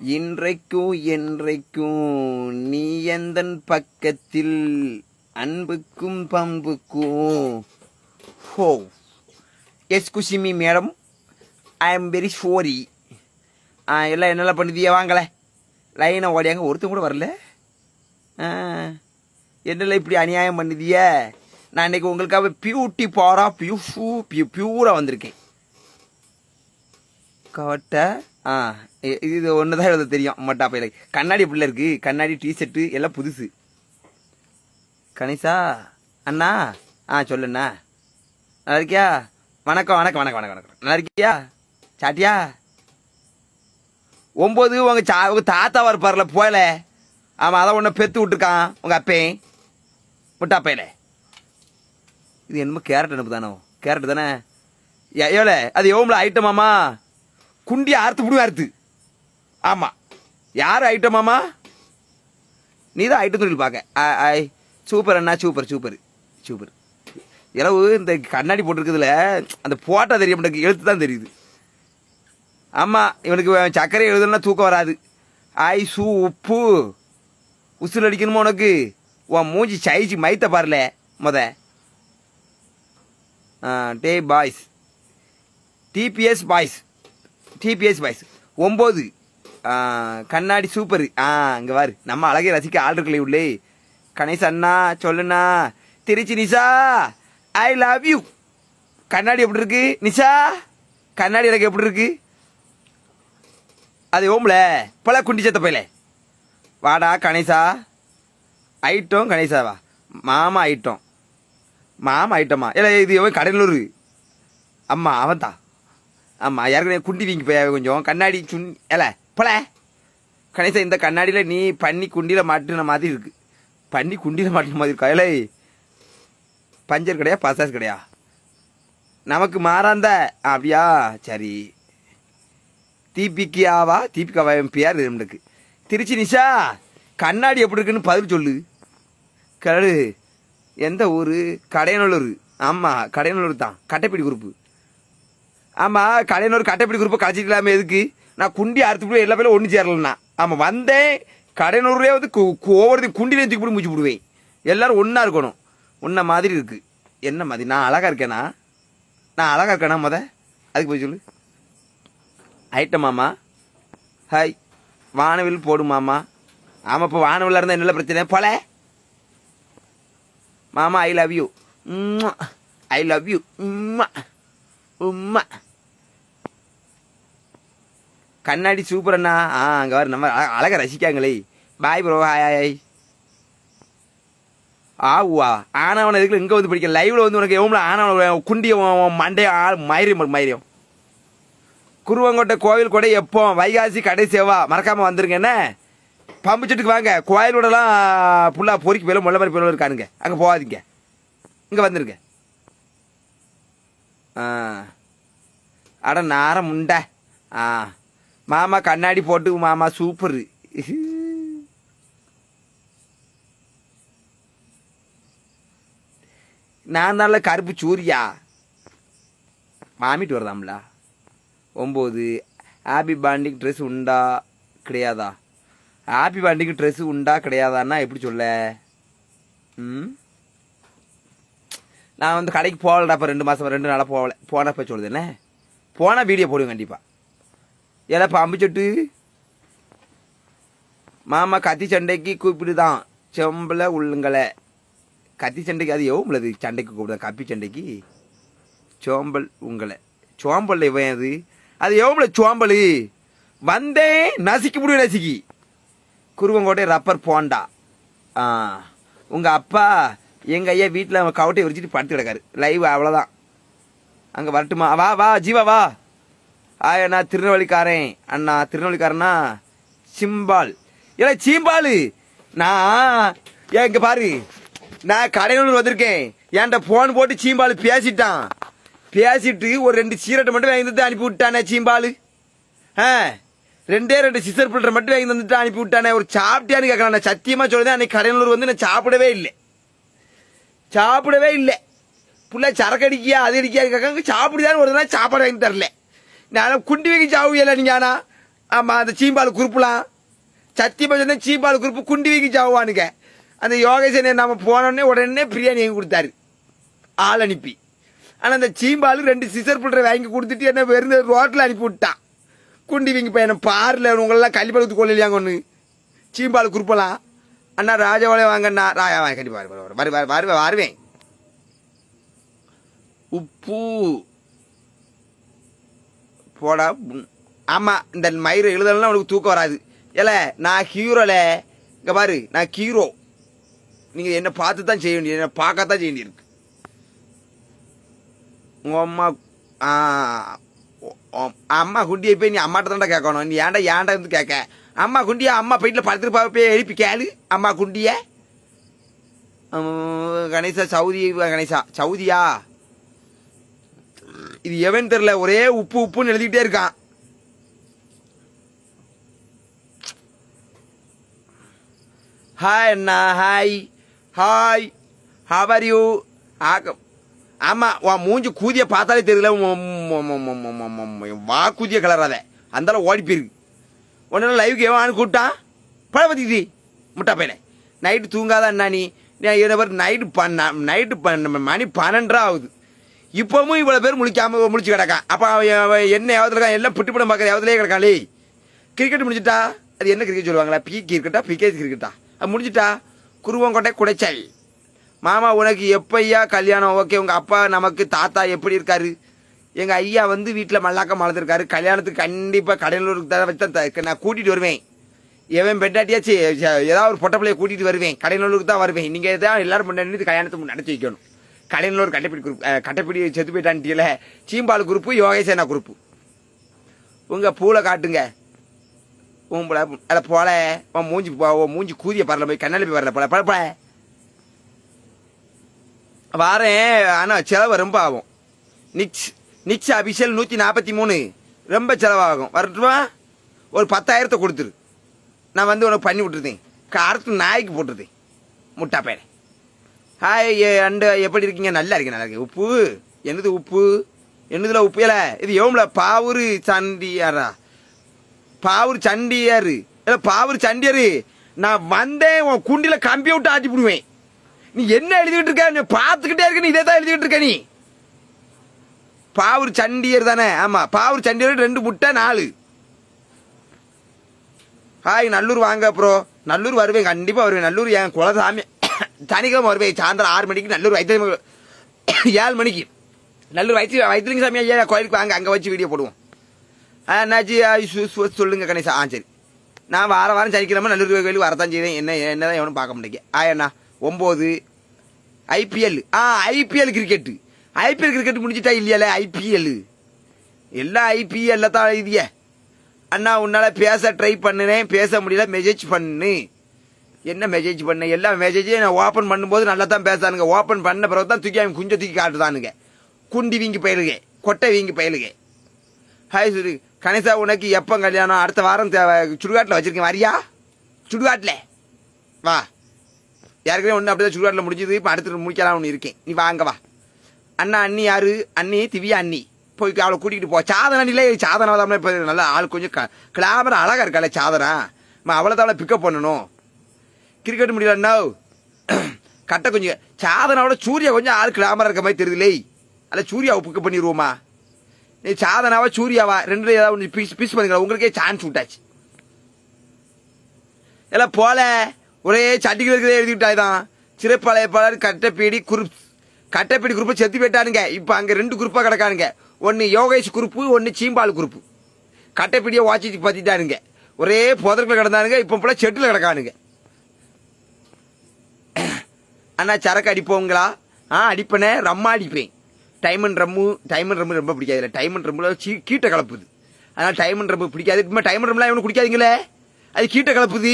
இன்றைக்கும் என்றைக்கும் நீ எந்தன் பக்கத்தில் அன்புக்கும் பம்புக்கும். ஹோ. Excuse me madam I am very sorry ah எல்லாம் என்னெல்லாம் பண்ணுதியா வாங்கலை லைனை ஓடியாங்க ஒருத்தன் கூட வரல. ஆ என்னெல்லாம் இப்படி அநியாயம் பண்ணுதிய நான் இன்னைக்கு உங்களுக்காக பியூட்டி பாரா பியூ பியூ பியூராக வந்திருக்கேன். கவட்டை ஆ இது ஒன்று தான் எழுத தெரியும் மட்டா பையில கண்ணாடி பிள்ளை இருக்கு. கண்ணாடி டிஷர்ட்டு எல்லாம் புதுசு. கணேசா அண்ணா? ஆ சொல்லுண்ணா நல்லா இருக்கியா? வணக்கம் வணக்கம் வணக்கம் வணக்கம் வணக்கம். நல்லா இருக்கியா? சாட்டியா? ஒம்பது உங்கள் சா உங்கள் தாத்தாவா இருப்பார்ல போயல. ஆமாம் அதான் ஒன்று பெத்து விட்டுருக்கான் உங்கள் அப்பேன். முட்டா பையல இது என்னமோ கேரட் அனுப்பு தானோ கேரட் தானே? எவ்வளோ அது எவ்வளோ ஐட்டமாம்மா குண்டியை அறுத்து விடுவேன் அறுத்து. ஆமாம் யார் ஐட்டமாம்மா நீ தான் ஐட்டம் தொழில் பார்க்க. ஐ சூப்பர் அண்ணா சூப்பர் சூப்பர் சூப்பர். இளவு இந்த கண்ணாடி போட்டிருக்குதுல அந்த போட்டால் தெரிய எனக்கு எழுத்து தான் தெரியுது. ஆமாம் இவனுக்கு சர்க்கரை எழுதுனா தூக்கம் வராது. ஐ சூ உப்பு. உசுல் அடிக்கணுமா உனக்கு? உன் மூஞ்சி சைச்சு மைத்த பாருல முத. டே boys. DPS boys. DPS boys ஒம்பது கண்ணாடி சூப்பர் ஆ இங்கே வாரு நம்ம அழகை ரசிக்க ஆள் இருக்கலை உள்ளே. கணேஷ் அண்ணா சொல்லுண்ணா. Trichy Nisha I love you கண்ணாடி எப்படி இருக்கு? நிஷா கண்ணாடி எனக்கு எப்படி இருக்கு? அது ஓம்ல பல குண்டி சத்த போயில. வாடா கணேசா ஐட்டம் கணேசாவா மாமா ஐட்டம். மாமா ஐட்டமா? இல்லை இது எவன்? கடலூர். அம்மா அவன் தான் ஆமாம் ஏற்கனவே குண்டி வீங்கி போய் கொஞ்சம். கண்ணாடி சுன் ஏல போல. கணேசா இந்த கண்ணாடியில் நீ பண்ணி குண்டியில் மாட்டின மாதிரி இருக்கு. பண்ணி குண்டியில் மாட்டின மாதிரி இருக்கா? இல்லை பஞ்சர் கிடையா பசாஸ் கிடையா? நமக்கு மாறாந்த அப்படியா? சரி. தீபிகாவா? தீபிகாவா என் பேர் நம்மளுக்கு. திருச்சி நிஷா கண்ணாடி எப்படி இருக்குன்னு பதில் சொல்லு. கரு எந்த ஊர்? கடையநல்லூர். ஆமாம் கடையநல்லூர் தான். கட்டைப்பிடி குரூப்பு ஆமாம் கடையனூர் கட்டைப்பிடி குரூப்பை கழிச்சிக்கலாமே எதுக்கு? நான் குண்டி அறுத்து போய் எல்லா பேரும் ஒன்று சேரலண்ணா ஆமாம் வந்தேன். கடையனூர்லேயே வந்து கு- ஒவ்வொருத்தையும் குண்டிலே தூக்கி போட்டு முடிச்சு விடுவேன். எல்லோரும் ஒன்றா இருக்கணும். ஒன்றா மாதிரி இருக்குது என்ன மாதிரி? நான் அழகா இருக்கேனா? நான் அழகா இருக்கேனா முத? அதுக்கு போய் சொல்லு. ஐட்டம் மாமா ஹாய். வானவில் போடும் மாமா. ஆமாம் இப்போ வானவில்ல இருந்தால் என்ன பிரச்சனை? போல. மாமா I love you I love you உம்மா. கண்ணாடி சூப்பர் அண்ணா. ஆ அங்கே வர நம்ம அழகாக ரசிக்காங்களே பாய் ப்ரோ ஹாய் ஹாய் ஆவுவா. ஆனவனை எதுக்கு இங்கே வந்து படிக்க. லைவில் வந்து உனக்கு எவ்வளோ ஆனவன குண்டியம் மண்டே ஆள் மயிரியம் மயிரியம். குருவங்கோட்டை கோவில் கூட எப்போ? வைகாசி கடை சேவா மறக்காமல் வந்துருங்க என்ன? பம்புச்சட்டுக்கு வாங்க. கோயிலோடலாம் ஃபுல்லாக பொறிக்கு போயிலும் முள்ள மாதிரி போயிலும் இருக்கானுங்க. அங்கே போகாதீங்க. இங்கே வந்துருங்க. ஆ. அட நாரம் முண்டை. ஆ மாமா கண்ணாடி போட்டு மாமா சூப்பரு. நான் நல்ல கருப்பு சூரியா. மாமிட்டு வருதாம்ல? ஒம்பது ஹாப்பி பாண்டிங் ட்ரெஸ் உண்டா? கிடையாதா? ஹாப்பி பாண்டிங் ட்ரெஸ் உண்டா? கிடையாதான்னா எப்படி சொல்ல? ம்? நான் வந்து கடைக்கு போகலடா இப்போ ரெண்டு மாதம் ரெண்டு நாளாக போகல போனப்போ சொல்லுதுண்ணே என்ன? போனால் வீடியோ போடுவேன் கண்டிப்பாக ஏன்னா பாம்பு சொட்டு? மாமா கத்தி சண்டைக்கு கூப்பிடுதான் செம்பல உள்ளுங்களை. கத்தி சண்டைக்கு அது எவ்வளோ அது சண்டைக்கு கூப்பிடுதான் கப்பி சண்டைக்கு. சோம்பல் உங்களை. சோம்பல் இவன் அது. அது எவ்வளோ சோம்பல்? வந்தேன் நசுக்கி முடியும் நசுக்கி. குருவங்கோட்டை ரப்பர் போண்டா. ஆ உங்கள் அப்பா எங்கள் ஐயா வீட்டில் கவட்டை விரிச்சிட்டு படுத்து கிடக்காரு. லைவ் அவ்வளோதான் அங்கே வரட்டுமா? வா வா ஜீவா வா. ஆய் அண்ணா திருநெல்வேலிக்காரன். அண்ணா திருநெல்வேலிக்காரனா சிம்பால். ஏடா சீம்பால்! நான் ஏன் இங்கே பாரு. நான் கடையூர் வந்திருக்கேன். என்கிட்ட ஃபோன் போட்டு சீம்பால் பேசிட்டான்? பேசிட்டு ஒரு ரெண்டு சீரட்டை மட்டும் வாங்கி வந்து அனுப்பி விட்டானே சீம்பால்? ஆ ரெண்டே ரெண்டு சிசர் பில்டர் மட்டும் வாங்கி வந்துட்டு அனுப்பி விட்டானே. ஒரு சாப்பிட்டியான்னு கேட்கலாம் நான் சத்தியமாக சொல்லுதேன் அன்னைக்கு கடையூர் வந்து நான் சாப்பிடவே இல்லை. சாப்பிடவே இல்லை. புள்ள சரக்கு அடிக்கியா அது அடிக்கியா கேட்காங்க சாப்பிடுதான்னு ஒரு நாள் சாப்பாடு வாங்கி தரல. நான் குண்டி வைக்க சாவுவியல நீங்க ஆனா. ஆமாம் அந்த சீம்பால் குரூப்லாம் சத்தியமாக சொன்னால் சீம்பால் குரூப்பு குண்டி வைக்க சாவானுங்க அந்த யோகேசன் நம்ம போனோடனே உடனே பிரியாணி வாங்கி கொடுத்தாரு. ஆள் அனுப்பி. ஆனால் அந்த சீம்பால் ரெண்டு சிசர் புல்ற வாங்கி கொடுத்துட்டு என்ன வெறும் ரோட்டில் அனுப்பி விட்டான் குண்டி வீங்க பையனை பாரில் உங்களெல்லாம் கள்ளிப்பழத்து கொள்ளையாங்க ஒன்று சீம்பால் குறிப்பலாம் அண்ணா ராஜவாளையம் வாங்கண்ணா. ராஜா வாங்க கண்டிப்பாக வருவேன் வருவேன் வருவேன். உப்பு. போடா உம். ஆமா இந்த மயிறு எழுதலாம் உனக்கு தூக்கம் வராது. ஏல நான் ஹீரோல இங்க பாரு நான் ஹீரோ. நீங்க என்ன பார்த்து தான் செய்ய வேண்டியது என்ன பார்க்கத்தான் செய்ய வேண்டியிருக்கு உங்க அம்மா அம்மா குண்டியை போய் நீ அம்மாட்ட தான்டா கேட்கணும். நீ ஏன்டா ஏன்டா வந்து கேட்க? அம்மா குண்டியா அம்மா போயிட்டு படுத்துட்டு போய் எழுப்பி கேளு அம்மா குண்டிய. கணேசா சவுதி கணேசா சவுதியா இது எவன் தெரியல ஒரே உப்பு உப்புன்னு எழுதிக்கிட்டே இருக்கான் hi Anna hi hi how are you ஆக ஆமாம் உன் மூஞ்சி கூதியை பார்த்தாலே தெரியல வா கூதிய கலராத அந்தால ஓடி போயிருக்கு உடனே லைவுக்கு எவன் கூப்பிட்டான் பழம் பற்றிக்குது முட்டா பையனை நைட்டு தூங்காதான் அண்ணா நீ நான் நைட்டு பண்ண நைட்டு பண்ண மணி பன்னெண்டரை ஆகுது இப்பவும் இவ்வளோ பேர் முழிக்காம முழிச்சு கிடக்கான் அப்போ அவன் என்ன யாவது இருக்கான் எல்லாம் பிட்டு படம் பார்க்குற யாவதுலேயே கிடக்காளே கிரிக்கெட் முடிஞ்சிட்டா? அது என்ன கிரிக்கெட் சொல்லுவாங்களா? பி கிரிக்கெட்டா பிகே கிரிக்கெட்டா அது முடிஞ்சிட்டா? குருவங்கொட்டை குடைச்சல். மாமா உனக்கு எப்பையா கல்யாணம்? ஓகே உங்கள் அப்பா நமக்கு தாத்தா எப்படி இருக்காரு? எங்கள் ஐயா வந்து வீட்டில் மல்லாக்கம் மலர்ந்துருக்காரு கல்யாணத்துக்கு கண்டிப்பாக கடலூருக்கு தான் வச்சு தான் நான் கூட்டிகிட்டு வருவேன். எவன் பெண்டாட்டியாச்சு ஏதாவது ஒரு பொட்டப்பிள்ளையை பிள்ளைய கூட்டிகிட்டு வருவேன். கடையனூருக்கு தான் வருவேன். நீங்கள் தான் எல்லாரும் பண்ணி கல்யாணத்தை நடத்தி வைக்கணும். கலைநல்லூர் கட்டப்பிடி குரூப் கட்டப்பிடி செத்து போயிட்டான்ட்டியில் சீம்பால் குரூப்பு யோகேசேனா குரூப்பு. உங்கள் பூலை காட்டுங்க. உங்களை அதில் போல. உன் மூஞ்சி போ- உன் மூஞ்சி கூதிய பரல போய் கண்ணாடி போய் வரல போல. பல போல. வாரேன். ஆனால் செலவு ரொம்ப ஆகும். நிக்ஸ் நிக்ஸ் அபிஷியல் நூற்றி நாற்பத்தி மூணு. ரொம்ப செலவாகும். வரட்டுமா? ஒரு பத்தாயிரத்தை கொடுத்துரு. நான் வந்து உனக்கு பண்ணி விட்டுருந்தேன் காரத்து நாய்க்கு போட்டுருந்தேன் முட்டா பேரை ஹாய் அண்டு எப்படி இருக்கீங்க? நல்லா இருக்கேன் நல்லா இருக்கு உப்பு? என்னது உப்பு? என்னதுல உப்பு இல்ல இது எவ்வளோ பாவூர் சண்டியாரா? பாவூர் சண்டியாரு. இல்லை பாவூர் சண்டியாரு. நான் வந்தேன் உன் குண்டியில் கம்ப்யூட்டர் விட்டு ஆட்டி போடுவேன். நீ என்ன எழுதிக்கிட்டு இருக்க? நீ பார்த்துக்கிட்டே இருக்க நீ இதே தான் எழுதிக்கிட்டு இருக்க நீ. பாவூர் சண்டியர் தானே? ஆமாம் பாவூர் சண்டியர் ரெண்டு முட்டை நாலு. ஹாய் நல்லூர் வாங்க ப்ரோ நல்லூர் வருவேன் கண்டிப்பாக வருவேன். நல்லூர் என் குலசாமி சனிக்கிழமை வருவேன் சாயந்தரம் ஆறு மணிக்கு நல்லூர் வைத்திய ஏழு மணிக்கு. நல்லூர் வைத்திய வைத்தியலிங்க சாமி ஐயா கோயிலுக்கு வாங்க அங்கே வச்சு வீடியோ போடுவோம். ஆ என்னாச்சு? சொல்லுங்க கணேசா. ஆ சரி. நான் வார வாரம் சனிக்கிழமை நல்லூர் கோயிலுக்கு வரதான் செய்தேன் என்ன என்னதான் எவனும் பார்க்க முடியாது ஆ அண்ணா ஒம்பது. ஐபிஎல் ஆ ஐபிஎல் கிரிக்கெட்டு ஐபிஎல் கிரிக்கெட் முடிஞ்சிட்டா இல்லையால? ஐபிஎல் எல்லாம் ஐபிஎல்ல தான் எழுதிய. அண்ணா உன்னால் பேச ட்ரை பண்ணினேன். பேச முடியல மெசேஜ் பண்ணு. என்ன மெசேஜ் பண்ண? எல்லா மெசேஜையும் நான் ஓப்பன் பண்ணும்போது நல்லா தான் பேசானுங்க ஓப்பன் பண்ண பிறகு தான் தூக்கி அவன் குஞ்சை தூக்கி காட்டுதானுங்க குண்டி வீங்கி பயிலுகே கொட்டை வீங்கி பயிலுகே ஹாய் சுரு கணேசா உனக்கு எப்போ கல்யாணம்? அடுத்த வாரம் தேவை. சுடுகாட்டில் வச்சுருக்கேன். வரியா? சுடுகாட்டில். வா. யாருக்குமே ஒன்று அப்படிதான் சுடுகாட்டில் முடிஞ்சது. இப்போ அடுத்து முடிக்கலாம் ஒன்று இருக்கேன். நீ வாங்க வா. அண்ணா அண்ணி யாரு? அண்ணி திவ்யா அண்ணி. போய் அவளை கூட்டிகிட்டு போ. சாதனை இல்லை. சாதனை தான் இப்போ நல்லா ஆள் கொஞ்சம் க கிளாமர் அழகாக இருக்காளே சாதனா. அவளை தான் அவளை பிக்கப் பண்ணணும். கிரிக்கெட் முடியலண்ணா கட்ட கொஞ்சம் சாதனாவோட சூர்யா கொஞ்சம் ஆள் கிளாமராக இருக்க மாதிரி தெரியுதுலே அல்ல சூர்யாவை பிக்கப் பண்ணிடுவோமா நீ சாதனாவா சூர்யாவா? ரெண்டு ஏதாவது ஒன்று பீஸ் பீஸ் பண்ணிக்கலாம். உங்களுக்கே சான்ஸ் விட்டாச்சு. எல்லாம் போல ஒரே சட்டிகளுக்கு எழுதிவிட்டாய் தான் சிறப்பாளையப்பாளர் கட்டப்பீடி குரூப் கட்டப்பீடி குரூப்பை செத்து போயிட்டானுங்க. இப்போ அங்கே ரெண்டு குரூப்பாக கிடக்கானுங்க. ஒன்று யோகேஷ் குரூப்பு ஒன்று சீம்பால் குரூப்பு. கட்டப்பீடியை வாட்சி பற்றிட்டானுங்க ஒரே புதற்குள்ள கிடந்தானுங்க இப்போ போல செட்டில் கிடக்கானுங்க. அண்ணா சரக்கு அடிப்போங்களா? ஆ அடிப்பேனே ரம்மா அடிப்பேன். டைமண்ட் ரம்மு டைமண்ட் ரம்மு ரொம்ப பிடிக்காது இல்லை டைமண்ட் ரம்மில் சீ கீட்டை கலப்புது. அதனால் டைமண்ட் ரம்மு பிடிக்காது. இப்போ டைமண்ட் ரம்லாம் இவனு குடிக்காதீங்களே. அது கீட்டை கலப்புது.